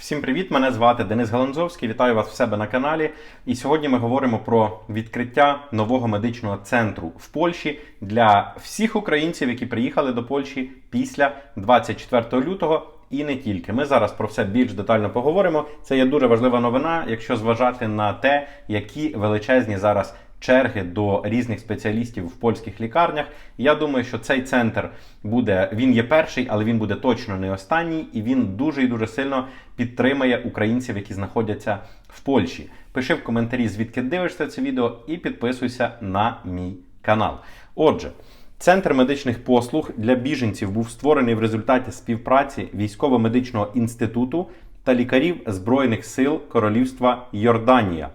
Всім привіт! Мене звати Денис Галанзовський. Вітаю вас в себе на каналі. І сьогодні ми говоримо про відкриття нового медичного центру в Польщі для всіх українців, які приїхали до Польщі після 24 лютого. І не тільки. Ми зараз про все більш детально поговоримо. Це є дуже важлива новина, якщо зважати на те, які величезні зараз черги до різних спеціалістів в польських лікарнях. Я думаю, що цей центр буде, він є перший, але він буде точно не останній, і він дуже і дуже сильно підтримає українців, які знаходяться в Польщі. Пиши в коментарі, звідки дивишся це відео, і підписуйся на мій канал. Отже. Центр медичних послуг для біженців був створений в результаті співпраці військово-медичного інституту та лікарів Збройних сил Королівства Йорданія.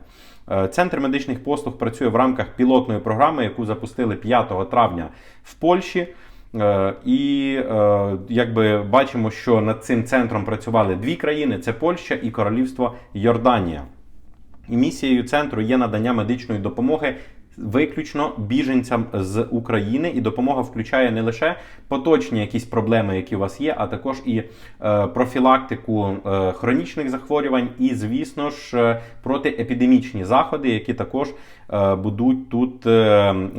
Е, Центр медичних послуг працює в рамках пілотної програми, яку запустили 5 травня в Польщі. Е, І е, якби бачимо, що над цим центром працювали дві країни: це Польща і Королівство Йорданія. І місією центру є надання медичної допомоги виключно біженцям з України, і допомога включає не лише поточні якісь проблеми, які у вас є, а також і е, профілактику е, хронічних захворювань, і, звісно ж, е, протиепідемічні заходи, які також будуть тут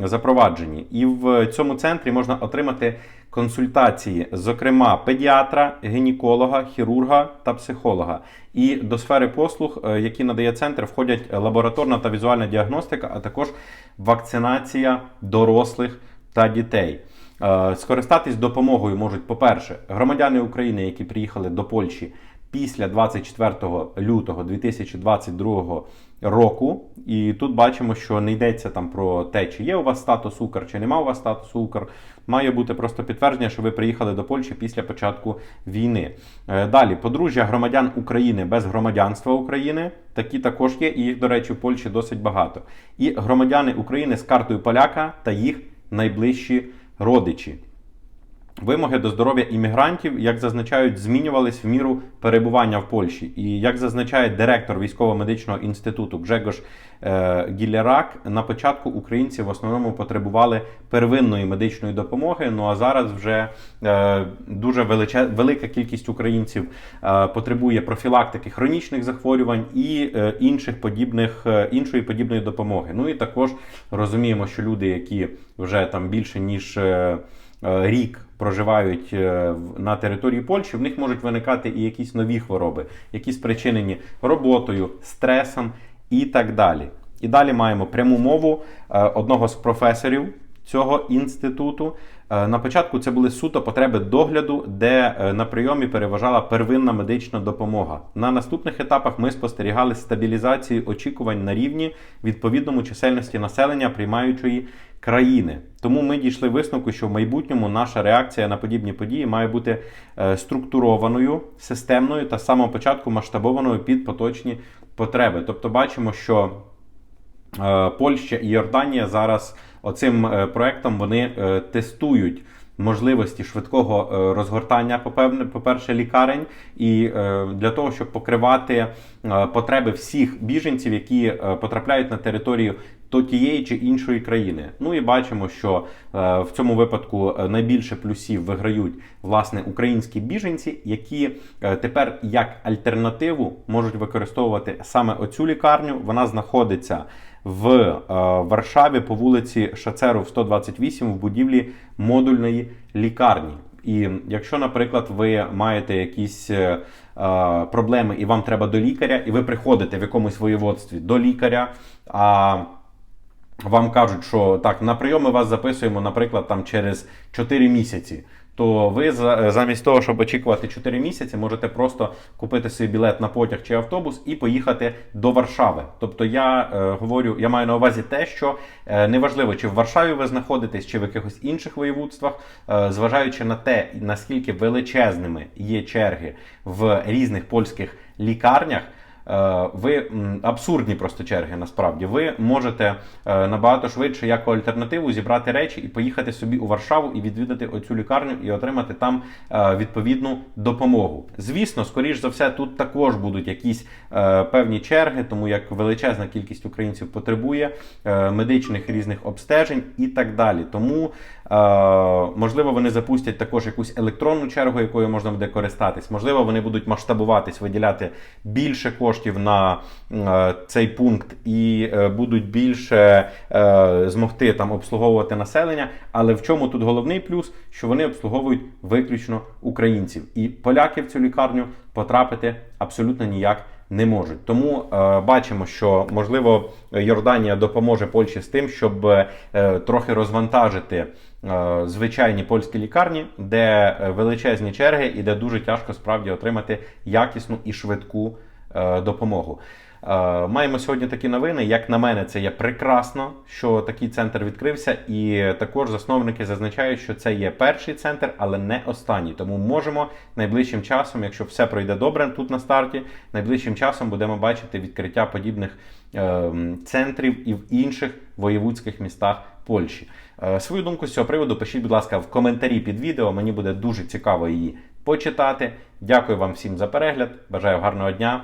запроваджені. І в цьому центрі можна отримати консультації, зокрема педіатра, гінеколога, хірурга та психолога. І до сфери послуг, е, які надає центр, входять лабораторна та візуальна діагностика, а також вакцинація дорослих та дітей. Е, Скористатись допомогою можуть, по-перше, громадяни України, які приїхали до Польщі після 24 лютого 2022 року. І тут бачимо, що не йдеться там про те, чи є у вас статус Укр, чи нема у вас статусу Укр. Має бути просто підтвердження, що ви приїхали до Польщі після початку війни. Е, Далі, подружжя громадян України без громадянства України. Такі також є, і їх, до речі, в Польщі досить багато. І громадяни України з картою поляка та їх найближчі родичі. Вимоги до здоров'я іммігрантів, як зазначають, змінювались в міру перебування в Польщі. І як зазначає директор військово-медичного інституту Гжегош е, Гілярак, на початку українці в основному потребували первинної медичної допомоги. Ну а зараз вже е, дуже велика кількість українців е, потребує профілактики хронічних захворювань і інших подібних іншої подібної допомоги. Ну і також розуміємо, що люди, які вже там більше ніж рік проживають е, на території Польщі, в них можуть виникати і якісь нові хвороби, які спричинені роботою, стресом і так далі. І далі маємо пряму мову е, одного з професорів цього інституту. Е, На початку це були суто потреби догляду, де е, на прийомі переважала первинна медична допомога. На наступних етапах ми спостерігали стабілізацію очікувань на рівні відповідному чисельності населення приймаючої країни. Тому ми дійшли висновку, що в майбутньому наша реакція на подібні події має бути е, структурованою, системною та з самого початку масштабованою під поточні потреби. Тобто, бачимо, що Польща і Йорданія зараз оцим е, проектом вони е, тестують можливості швидкого е, розгортання, по-перше, лікарень, і для того, щоб покривати потреби всіх біженців, які потрапляють на територію то тієї чи іншої країни. Ну і бачимо, що е, в цьому випадку е, найбільше плюсів виграють власне українські біженці, які е, тепер як альтернативу можуть використовувати саме оцю лікарню. Вона знаходиться в е, Варшаві по вулиці Шацеров 128 в будівлі модульної лікарні. І якщо, наприклад, ви маєте якісь е, проблеми і вам треба до лікаря, і ви приходите в якомусь воєводстві до лікаря. а вам кажуть, що так, на прийоми вас записуємо, наприклад, там через 4 місяці. То ви замість того, щоб очікувати 4 місяці, можете просто купити собі білет на потяг чи автобус і поїхати до Варшави. Тобто я е, говорю, я маю на увазі те, що е, неважливо, чи в Варшаві ви знаходитесь, чи в якихось інших воєводствах, е, зважаючи на те, наскільки величезними є черги в різних польських лікарнях. Е, ви абсурдні просто черги насправді. Ви можете е, набагато швидше як альтернативу зібрати речі і поїхати собі у Варшаву і відвідати оцю лікарню і отримати там е, відповідну допомогу. Звісно, скоріш за все, тут також будуть якісь певні черги, тому як величезна кількість українців потребує медичних різних обстежень і так далі. Тому можливо вони запустять також якусь електронну чергу, якою можна буде користатись. Можливо, вони будуть масштабуватись, виділяти більше коштів на е, цей пункт і е, будуть більше е, змогти там обслуговувати населення. Але в чому тут головний плюс? Що вони обслуговують виключно українців, і поляки в цю лікарню потрапити абсолютно ніяк не можуть. Тому е, бачимо, що можливо Йорданія допоможе Польщі з тим, щоб е, трохи розвантажити е, звичайні польські лікарні, де величезні черги і де дуже тяжко справді отримати якісну і швидку допомогу. Е, Маємо сьогодні такі новини. Як на мене, це є прекрасно, що такий центр відкрився, і також засновники зазначають, що це є перший центр, але не останній. Тому можемо найближчим часом, якщо все пройде добре тут на старті, найближчим часом будемо бачити відкриття подібних е, центрів і в інших воєвудських містах Польщі. Е, Свою думку з цього приводу пишіть, будь ласка, в коментарі під відео. Мені буде дуже цікаво її почитати. Дякую вам всім за перегляд. Бажаю гарного дня